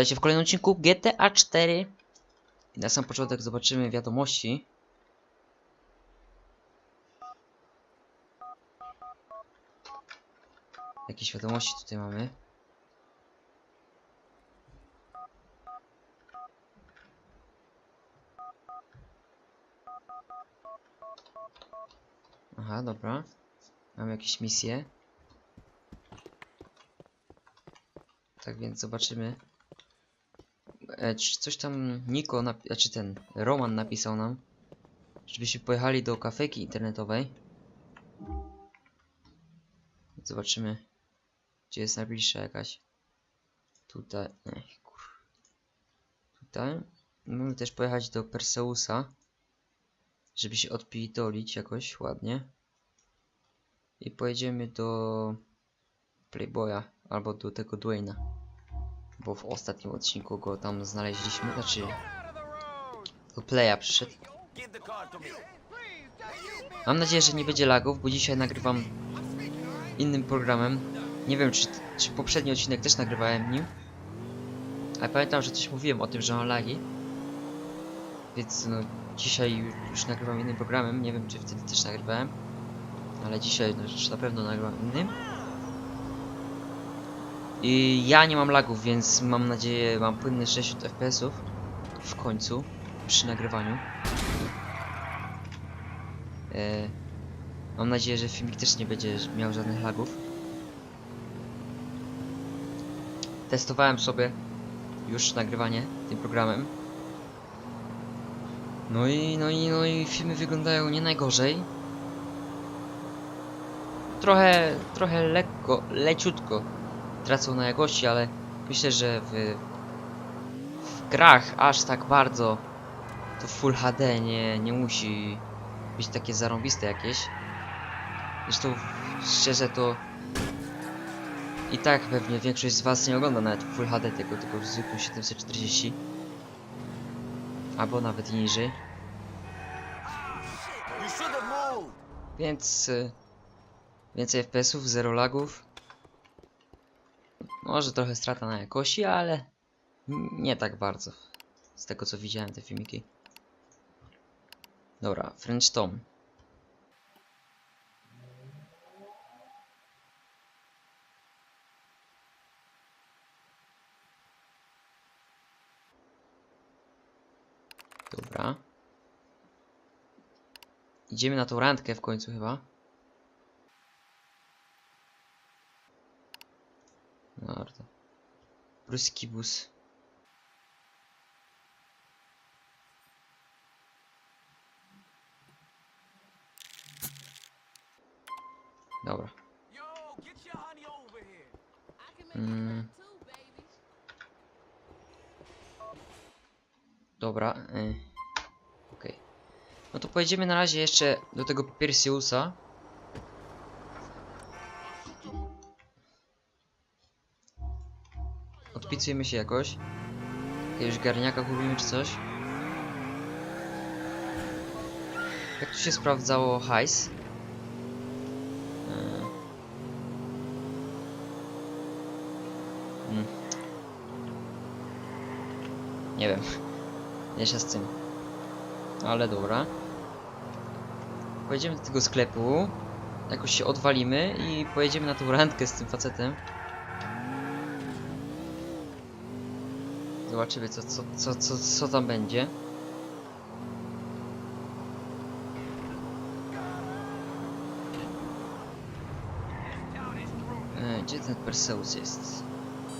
Witajcie w kolejnym odcinku GTA 4. I na sam początek zobaczymy wiadomości. Jakieś wiadomości tutaj mamy. Aha, dobra. Mamy jakieś misje. Tak więc zobaczymy. E, czy coś tam Niko, znaczy ten Roman napisał nam, żebyśmy pojechali do kafejki internetowej. Zobaczymy, gdzie jest najbliższa jakaś. Tutaj, ech, kur... Tutaj. Mamy też pojechać do Perseusa, żeby się odpitolić jakoś ładnie. I pojedziemy do Playboya albo do tego Dwayna. Bo w ostatnim odcinku go tam znaleźliśmy, znaczy do Playa przyszedł. Mam nadzieję, że nie będzie lagów, bo dzisiaj nagrywam innym programem. Nie wiem, czy, czy poprzedni odcinek też nagrywałem nim. Ale pamiętam, że coś mówiłem o tym, że mam lagi. Więc no, dzisiaj już nagrywam innym programem. Nie wiem, czy wtedy też nagrywałem. Ale dzisiaj no, już na pewno nagrywam innym. I ja nie mam lagów, więc mam nadzieję, mam płynne 60 fps w końcu przy nagrywaniu. E, mam nadzieję, że filmik też nie będzie miał żadnych lagów. Testowałem sobie już nagrywanie tym programem. No i, no i, no i filmy wyglądają nie najgorzej. Trochę, trochę lekko, leciutko tracą na jakości, ale myślę, że w, w grach aż tak bardzo to Full HD nie, nie musi być takie zarąbiste jakieś. Zresztą szczerze to i tak pewnie większość z was nie ogląda nawet Full HD tego, tylko w zwykłym 740 albo nawet niżej. Więc y, więcej FPS-ów, zero lagów. Może trochę strata na jakości, ale nie tak bardzo. Z tego co widziałem te filmiki. Dobra, French Tom. Dobra. Idziemy na tą randkę w końcu chyba. Dobra. Pruski bus. Dobra. Mm. Dobra. Y. Okej. No to pojedziemy na razie jeszcze do tego Persiusa. Odpicujemy się jakoś. Jakiegoś garniaka kupimy czy coś. Jak tu się sprawdzało hajs? Y. Mm. Nie wiem. Nie się z tym. Ale dobra. Pojedziemy do tego sklepu. Jakoś się odwalimy i pojedziemy na tą randkę z tym facetem. Zobaczymy co, co, co, co, co tam będzie. E, gdzie ten Perseus jest?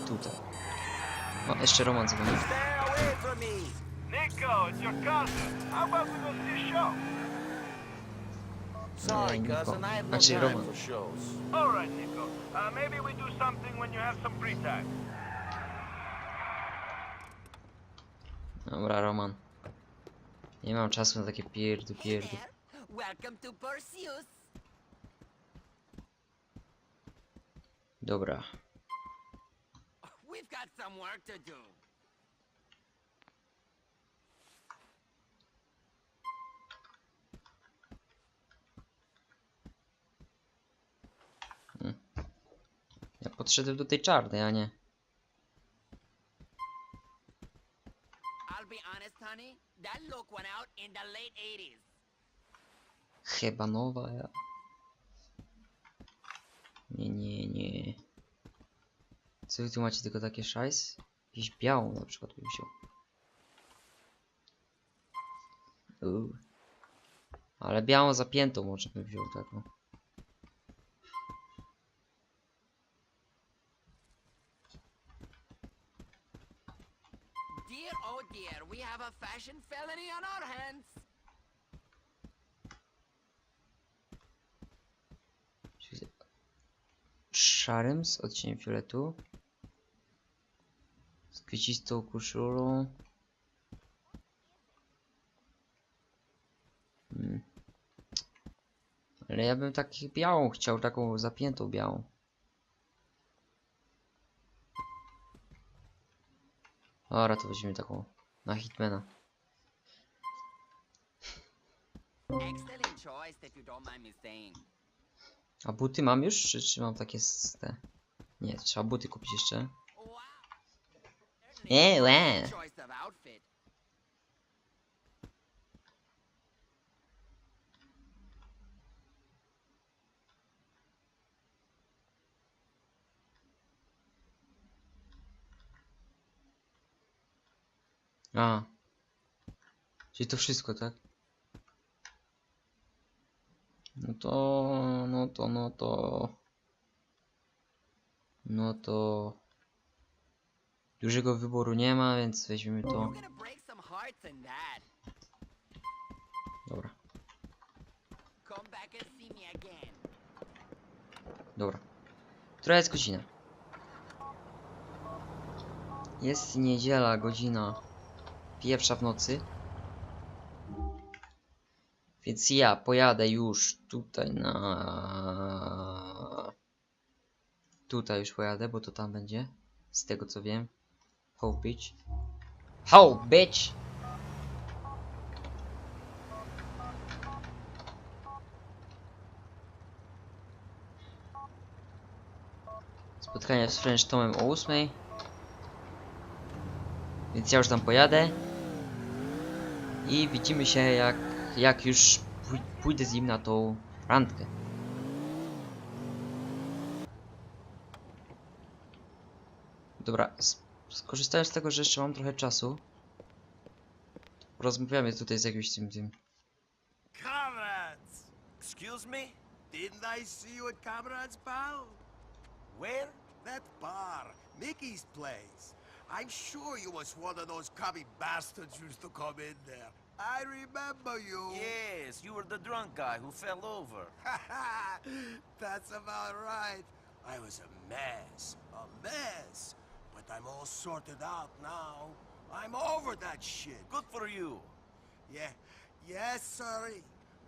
Tutaj. O, jeszcze Roman dzwoni. Show? Sorry, cousin, I have no Actually, time Roman. for shows. All right, Nico. Uh, maybe we do something when you have some free time. Dobra, Roman. Nie mam czasu na takie pierdu, pierdu. Dobra. Do. Ja podszedłem do tej czarnej, a nie. Look went out in the late 80s. Chyba nowa. Nie, nie, nie. Co wy tu macie tylko takie szajs? Jakiś białą na przykład bym wziął. Uuu. Ale białą zapiętą może bym wziął taką. Fashion felony on our hands. Szarym z odcieniem fioletu. Z kwiecistą koszulą. Hmm. Ale ja bym tak białą chciał, taką zapiętą białą. Dobra, to weźmiemy taką na Hitmana. A buty mam już, czy, czy mam takie z te? Nie, trzeba buty kupić jeszcze. Certainly wow. A. Czyli to wszystko, tak? No to, no to, no to. No to. Dużego wyboru nie ma, więc weźmiemy to. Dobra, dobra. Która jest godzina? Jest niedziela, godzina pierwsza w nocy. Więc ja pojadę już tutaj na... Tutaj już pojadę, bo to tam będzie. Z tego co wiem. Hope Beach. Ho, bitch! Spotkanie z French Tomem o 8. Więc ja już tam pojadę. I widzimy się jak, jak już pój- pójdę z nim na tą randkę. Dobra, s- skorzystając z tego, że jeszcze mam trochę czasu. Rozmawiamy tutaj z jakimś tym tym. Comrades! Excuse me? Didn't I see you at Comrades, pal? Where? That bar. Mickey's place. I'm sure you was one of those commie bastards used to come in there. I remember you. Yes, you were the drunk guy who fell over. That's about right. I was a mess. A mess. But I'm all sorted out now. I'm over that shit. Good for you. Yeah, yes, sorry.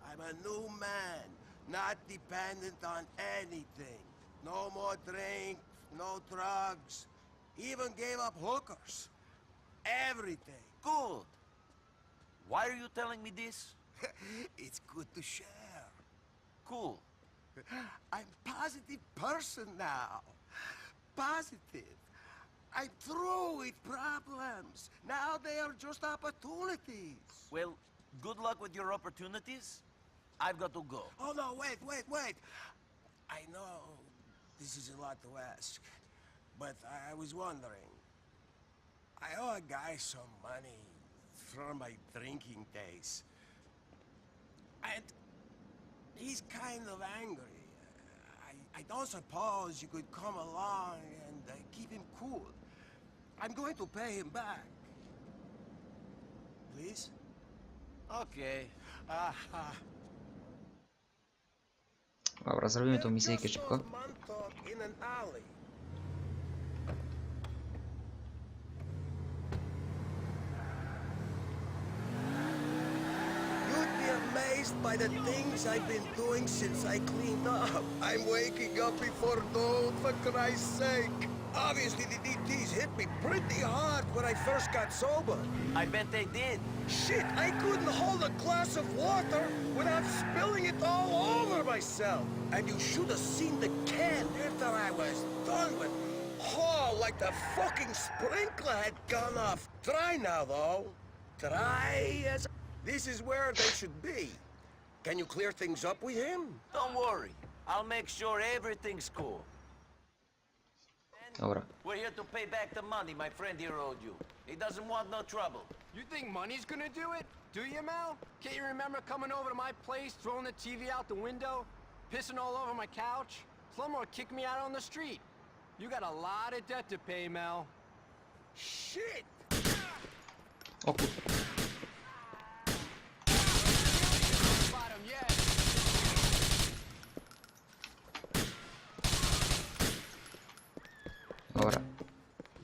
I'm a new man, not dependent on anything. No more drink, no drugs. Even gave up hookers. Everything. Good. Why are you telling me this? it's good to share. Cool. I'm positive person now. Positive. I'm through with problems. Now they are just opportunities. Well, good luck with your opportunities. I've got to go. Oh no, wait, wait, wait. I know this is a lot to ask, but I was wondering. I owe a guy some money from my drinking days. And he's kind of angry. I, I don't suppose you could come along and uh, keep him cool. I'm going to pay him back. Please? Okay. Aha. Dobra, zrobimy tą misyjkę Just szybko. off Montauk in an alley. You'd be amazed by the things I've been doing since I cleaned up. I'm waking up before dawn, for Christ's sake. Obviously, the DTs hit me pretty hard when I first got sober. I bet they did. Shit, I couldn't hold a glass of water without spilling it all over myself. And you should have seen the can after I was done with. Oh, like the fucking sprinkler had gone off. Dry now, though. Dry as. This is where they should be. Can you clear things up with him? Don't worry. I'll make sure everything's cool. Dobra. We're here to pay back the money my friend here owed you. He doesn't want no trouble. You think money's gonna do it? Do you, Mel? Can't you remember coming over to my place, throwing the TV out the window, pissing all over my couch? Slumber kicked me out on the street. You got a lot of debt to pay, Mel. Shit! O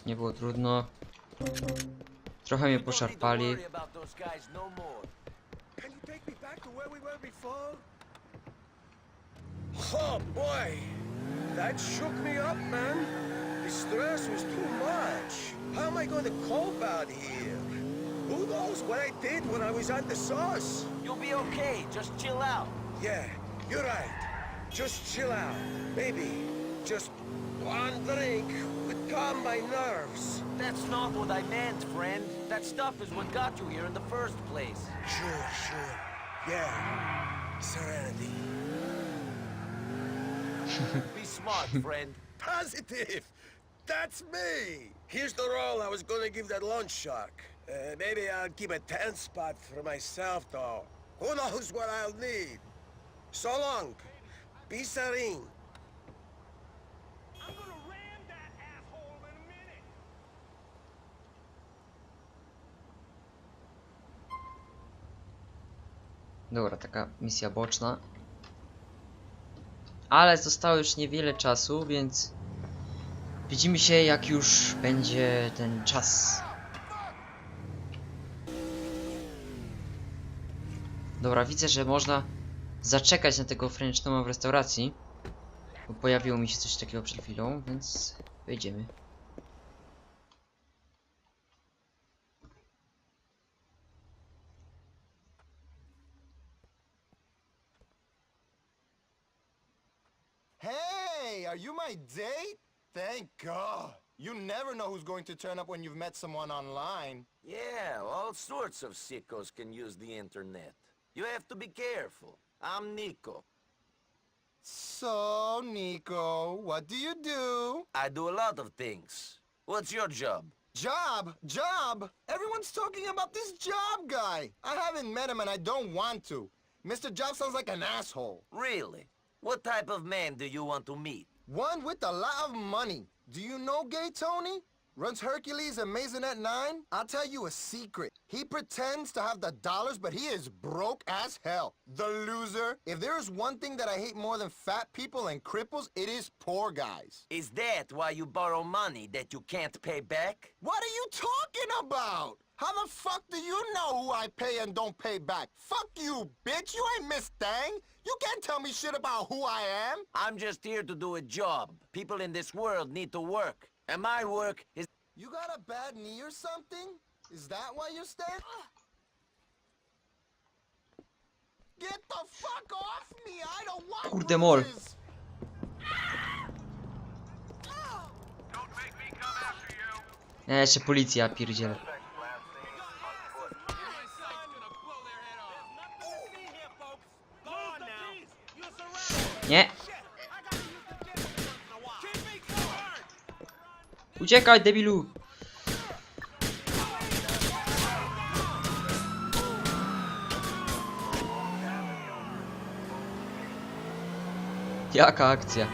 Nie było trudno. Trochę mnie poszarpali. Oh boy, that shook me up, man. The stress was too much. How am I going to cope out here? Who knows what I did when I was on the sauce? You'll be okay. Just chill out. Yeah, you're right. Just chill out. Maybe just one drink would calm my nerves. That's not what I meant, friend. That stuff is what got you here in the first place. Sure, sure. Yeah, serenity. Be smart, friend. Positive! That's me! Here's the role I was gonna give that lunch shark. Uh, maybe I'll keep a ten spot for myself, though. Who knows what I'll need? So long. Be serene. Dobra, taka misja boczna. Ale zostało już niewiele czasu, więc widzimy się jak już będzie ten czas. Dobra, widzę, że można zaczekać na tego French Toma w restauracji. Bo pojawiło mi się coś takiego przed chwilą, więc wejdziemy. Are you my date? Thank God. You never know who's going to turn up when you've met someone online. Yeah, all sorts of sickos can use the internet. You have to be careful. I'm Nico. So, Nico, what do you do? I do a lot of things. What's your job? Job, job. Everyone's talking about this job guy. I haven't met him and I don't want to. Mr. Job sounds like an asshole. Really? What type of man do you want to meet? One with a lot of money. Do you know Gay Tony? Runs Hercules and Maisonette 9? I'll tell you a secret. He pretends to have the dollars, but he is broke as hell. The loser. If there is one thing that I hate more than fat people and cripples, it is poor guys. Is that why you borrow money that you can't pay back? What are you talking about? How the fuck do you know who I pay and don't pay back? Fuck you, bitch. You ain't Miss Thang. You can't tell me shit about who I am. I'm just here to do a job. People in this world need to work. And my work is You got a bad knee or something? Is that why you're staying? Get the fuck off me! I don't want Kurde mol. bruises. E, jeszcze policja, pierdziel. Nie! Uciekaj, debilu! Jaka akcja?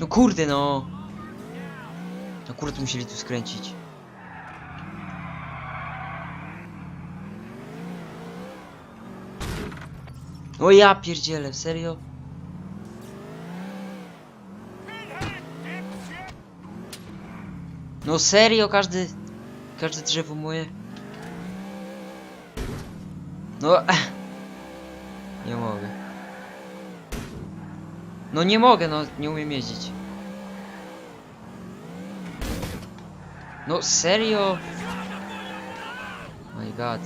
No kurde no! No kurde musieli tu skręcić. No ja pierdzielę, serio? No serio, każdy... Każde drzewo moje? No... Nie mogę. No nie mogę, no nie umiem jeździć. No serio? My god.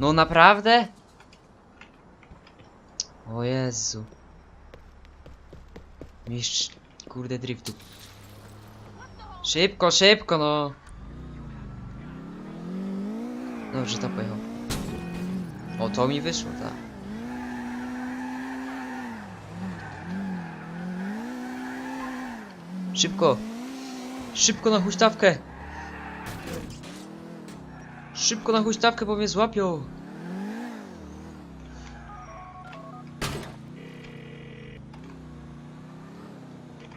No naprawdę? O Jezu. Mistrz, kurde, driftu. Szybko, szybko, no! Dobrze, to pojechał. O, to mi wyszło, tak. Szybko! Szybko na huśtawkę! Szybko na huśtawkę, bo mnie złapią!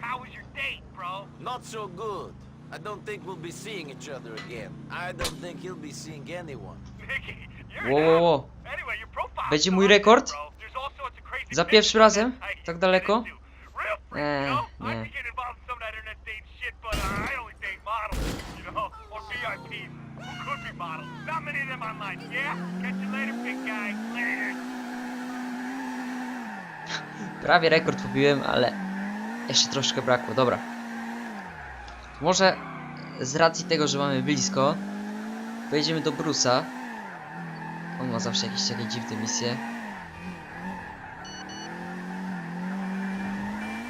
How was your date, bro? Not so good. I don't think we'll be seeing each other again. I don't think he'll be seeing anyone. Mickey, you're Wo, an wo, out. wo. Anyway, your profile Będzie mój rekord? Za pierwszym razem? Tak daleko? freak, Eh? I nie. uh. Prawie rekord pobiłem, ale jeszcze troszkę brakło. Dobra. Może z racji tego, że mamy blisko, pojedziemy do Brusa. On ma zawsze jakieś takie dziwne misje.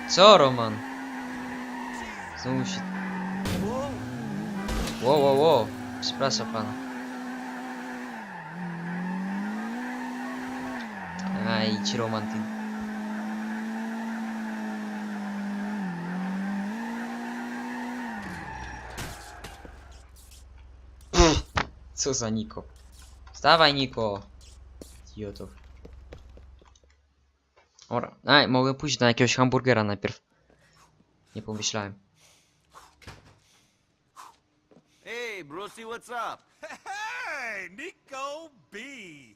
Co, Roman? Znowu się... Wow, wow, wow. Przepraszam pana. A, idź Roman, ty Co za Niko? Wstawaj Niko! Idiotów. Ora, a, mogę pójść na jakiegoś hamburgera najpierw. Nie pomyślałem. Hey, Brucey, what's up? Hey, Nico B.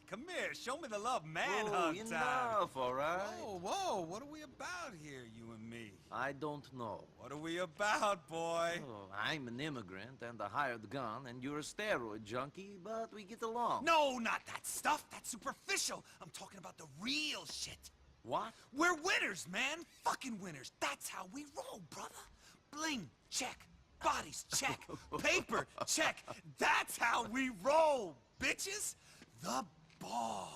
Come here, show me the love man hug time. enough, all right? Whoa, whoa, what are we about here, you and me? I don't know. What are we about, boy? Oh, I'm an immigrant and a hired gun, and you're a steroid junkie, but we get along. No, not that stuff. That's superficial. I'm talking about the real shit. What? We're winners, man. Fucking winners. That's how we roll, brother. Bling, check. Bodies, check. Paper, check. That's how we roll, bitches. The boss.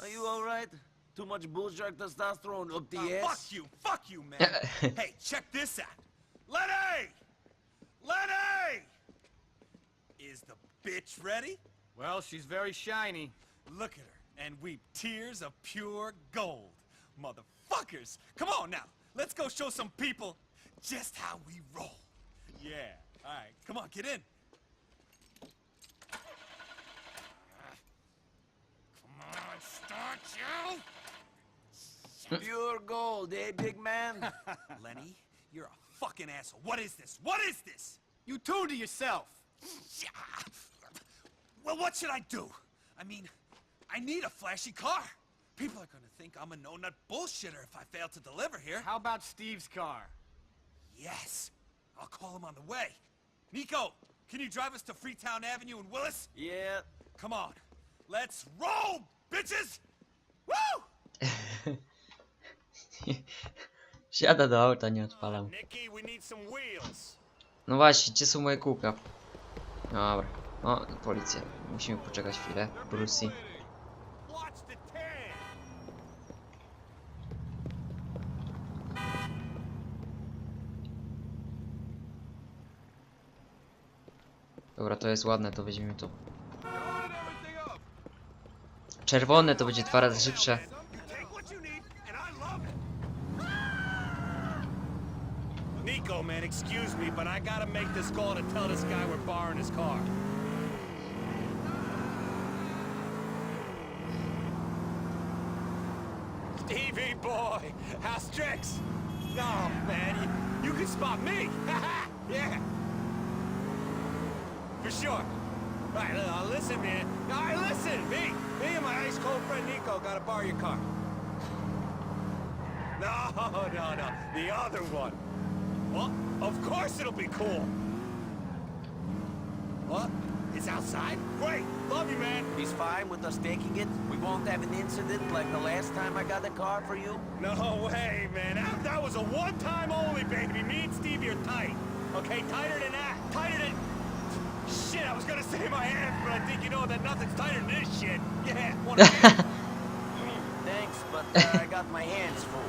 Are you all right? Too much bullshark testosterone up the Uh, ass? fuck you, fuck you, man. hey, check this out. Lenny! Lenny! Is the bitch ready? Well, she's very shiny. Look at her and weep tears of pure gold. Motherfuckers! Come on now, let's go show some people just how we roll. Yeah, alright, come on, get in. Come on, start you! Pure gold, eh, big man? Lenny, you're a fucking asshole. What is this? What is this? You tuned to yourself. Yeah. Well, what should I do? I mean, I need a flashy car. People are gonna think I'm a no-nut bullshitter if I fail to deliver here. How about Steve's car? Yes. I'll call him on the way. Nico, can you drive us to Freetown Avenue in Willis? yeah. Come on. Let's roll, bitches! Woo! Siada do auta, nie odpalam. No właśnie, gdzie są moje kółka? Dobra. O, policja. Musimy poczekać chwilę. Brucey. Dobra, to jest ładne, to weźmiemy to. Czerwone to będzie dwa razy szybsze. It. Man, excuse me, but I gotta make this call to tell this guy we're borrowing his car. Stevie boy, how's tricks? No, man, you, you can spot me. yeah. For sure. All right, uh, listen, man. All right, listen. Me, me and my ice cold friend Nico gotta borrow your car. No, no, no. The other one. Well, of course it'll be cool. What? It's outside? Great. Love you, man. He's fine with us taking it? We won't have an incident like the last time I got a car for you? No way, man. That, that was a one-time only, baby. Me and Stevie are tight. Okay, tighter than that. Tighter than... Shit, I was gonna say my ass, but I think you know that nothing's tighter than this shit. Yeah, wanna get? Thanks, but uh, I got my hands full.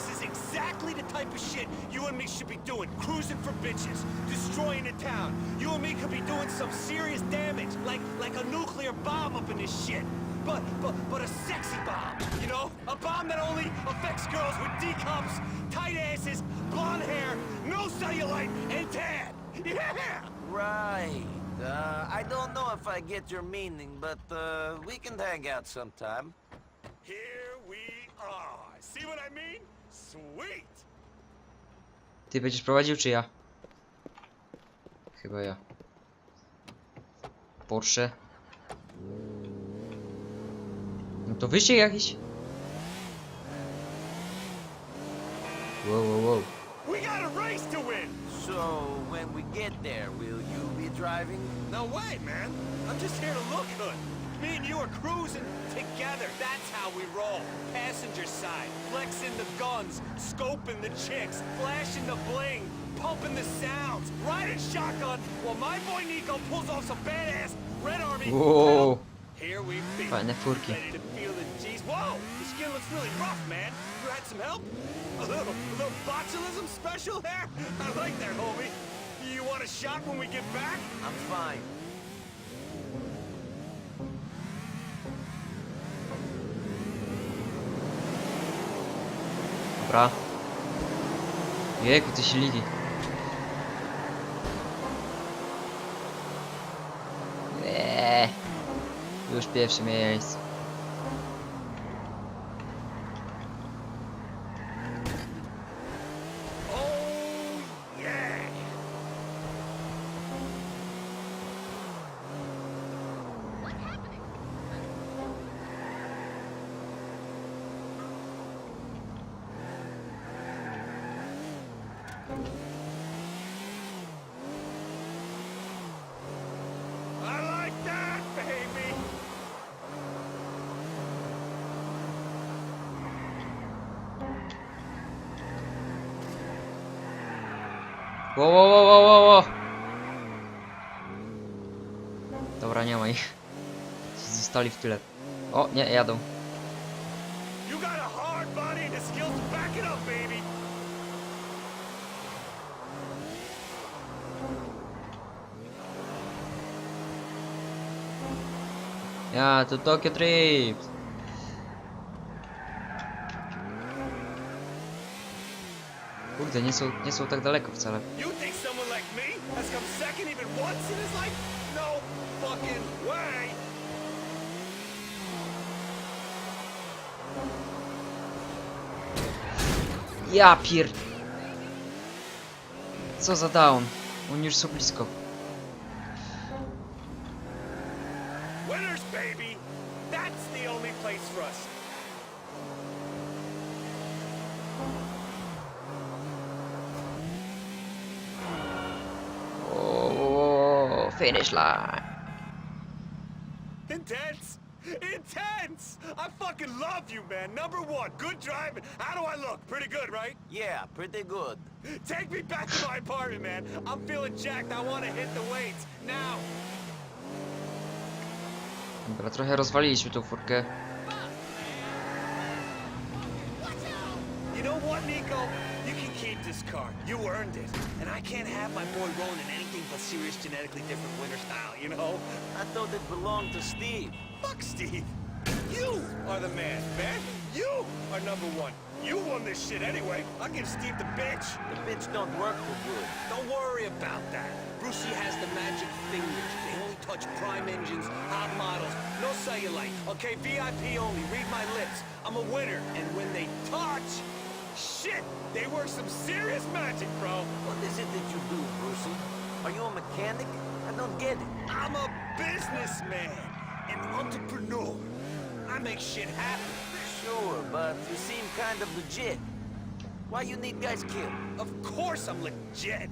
This is exactly the type type of shit you and me should be doing. Cruising for bitches, destroying a town. You and me could be doing some serious damage, like like a nuclear bomb up in this shit. But but but a sexy bomb, you know? A bomb that only affects girls with D cups, tight asses, blonde hair, no cellulite, and tan. Yeah! Right. Uh, I don't know if I get your meaning, but uh, we can hang out sometime. Here we are. See what I mean? Sweet. Ty będziesz prowadził czy ja? Chyba ja. Porsche. No to wyścig jakiś? Wow, wow, wow. We got a race to win. So, when we get there, will you be driving? No way, man. I'm just here to look good. Me and you are cruising together. That's how we roll. Passenger side, flexing the guns, scoping the chicks, flashing the bling, pumping the sounds, riding shotgun while my boy Nico pulls off some badass Red Army. Whoa. Here we be. Fajne furki. Ready to feel the G's. Whoa! The skin looks really rough, man. You had some help? A little, a little botulism special there? I like that, homie. You want a shot when we get back? I'm fine. Dobra. Jejku, te silniki. Eee. Już pierwsze miejsce. Oh, yeah! I like that, baby! Wo, wo, wo, wo, wo, wo. Dobra, nie ma ich. Zostali w tyle. O, nie, jadą. Ja, to Tokyo Drift. Kurde, nie są, nie są tak daleko wcale. No! Ja pier... Co za down? Oni już są blisko. Winners, baby! That's the only place for us. Finish line. Intense! Intense! I fucking love you, man. Number one, good driving. How do I look? Pretty good, right? Yeah, pretty good. Take me back to my apartment, man. I'm feeling jacked. I want to hit the weights. Now! Dobra, trochę rozwaliliśmy tą furkę. You know what, Nico? You can keep this car. You earned it. And I can't have my boy rolling in anything but serious genetically different winter style, you know? I thought it belonged to Steve. Fuck Steve. You are the man, man. You are number one. You won this shit anyway. I'll give Steve the bitch. The bitch don't work for good. Don't worry about that. Brucey has the magic fingers. They only touch prime engines, hot models, no cellulite. Okay, VIP only. Read my lips. I'm a winner. And when they touch, shit, they work some serious magic, bro. What is it that you do, Brucey? Are you a mechanic? I don't get it. I'm a businessman, an entrepreneur. I make shit happen. Sure, but you seem kind of legit. Why you need guys killed? Of course I'm legit.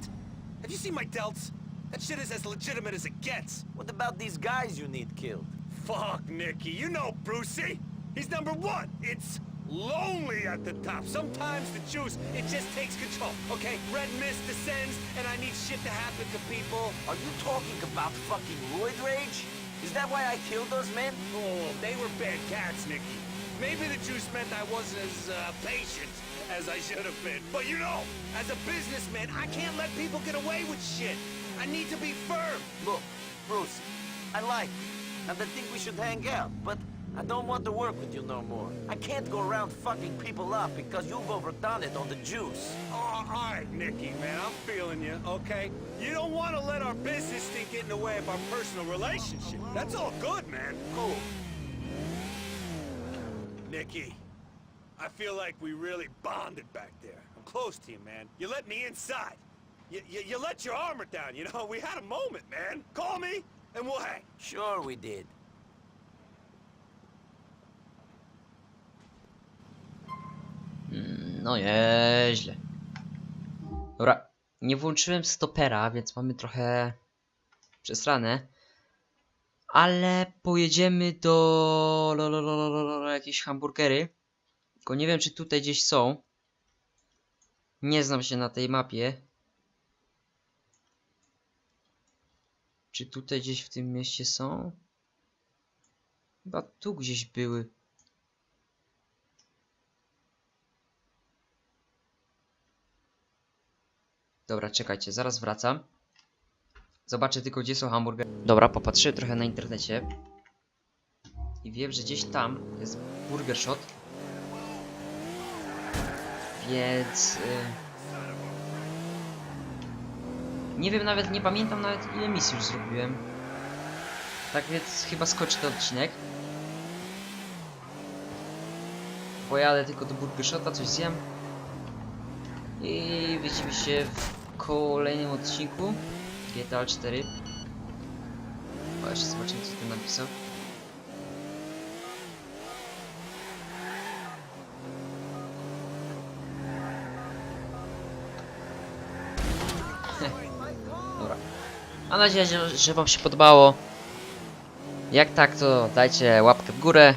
Have you seen my delts? That shit is as legitimate as it gets. What about these guys you need killed? Fuck, Nicky. You know Brucey. He's number one. It's lonely at the top. Sometimes the juice, it just takes control. Okay, red mist descends, and I need shit to happen to people. Are you talking about fucking roid rage? Is that why I killed those men? Oh, they were bad cats, Nicky. Maybe the juice meant I wasn't as uh, patient. as I should have been. But you know, as a businessman, I can't let people get away with shit. I need to be firm. Look, Bruce, I like you, and I think we should hang out, but I don't want to work with you no more. I can't go around fucking people up because you've overdone it on the juice. Oh, all right, Nikki, man, I'm feeling you, okay? You don't want to let our business thing get in the way of our personal relationship. That's all good, man. Cool. Nikki, I feel like we really bonded back there. I'm close to you, man. You let me inside. You, you, you let your armor down, you know? We had a moment, man. Call me, and we'll hang. Sure we did. No nieźle. Dobra, nie włączyłem stopera, więc mamy trochę przesrane. Ale pojedziemy do jakieś hamburgery. Tylko nie wiem, czy tutaj gdzieś są. Nie znam się na tej mapie. Czy tutaj gdzieś w tym mieście są? Chyba tu gdzieś były. Dobra, czekajcie, zaraz wracam. Zobaczę tylko, gdzie są hamburgery. Dobra, popatrzyłem trochę na internecie. I wiem, że gdzieś tam jest Burger Shot. Więc... Y... Nie wiem nawet, nie pamiętam nawet ile misji już zrobiłem. Tak więc chyba skoczę ten odcinek. Pojadę tylko do Burger Shota, coś zjem. I widzimy się w kolejnym odcinku GTA 4. O, jeszcze zobaczymy co ten napisał. Dobra. Mam nadzieję, że, że wam się podobało. Jak tak, to dajcie łapkę w górę.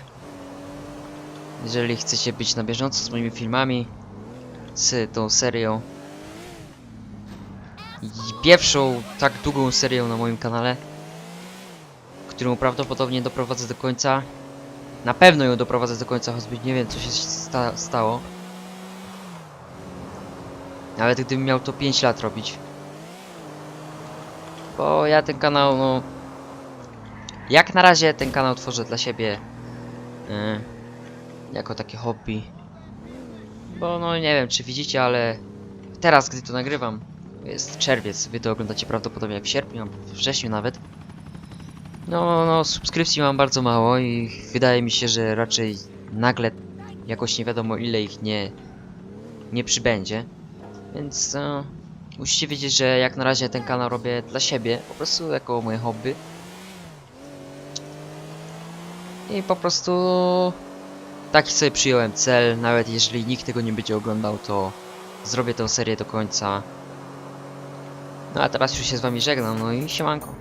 Jeżeli chcecie być na bieżąco z moimi filmami z tą serią. Pierwszą tak długą serią na moim kanale, którą prawdopodobnie doprowadzę do końca. Na pewno ją doprowadzę do końca, choćby nie wiem co się sta stało. Nawet gdybym miał to 5 lat robić. Bo ja ten kanał, no... Jak na razie ten kanał tworzę dla siebie. Yy, jako takie hobby. Bo no nie wiem czy widzicie, ale teraz gdy to nagrywam jest czerwiec, wy to oglądacie prawdopodobnie w sierpniu, w wrześniu nawet. No, no, subskrypcji mam bardzo mało i wydaje mi się, że raczej nagle jakoś nie wiadomo ile ich nie, nie przybędzie. Więc no, musicie wiedzieć, że jak na razie ten kanał robię dla siebie, po prostu jako moje hobby. I po prostu taki sobie przyjąłem cel, nawet jeżeli nikt tego nie będzie oglądał, to zrobię tę serię do końca. No a teraz już się z wami żegnam, no i siemanko.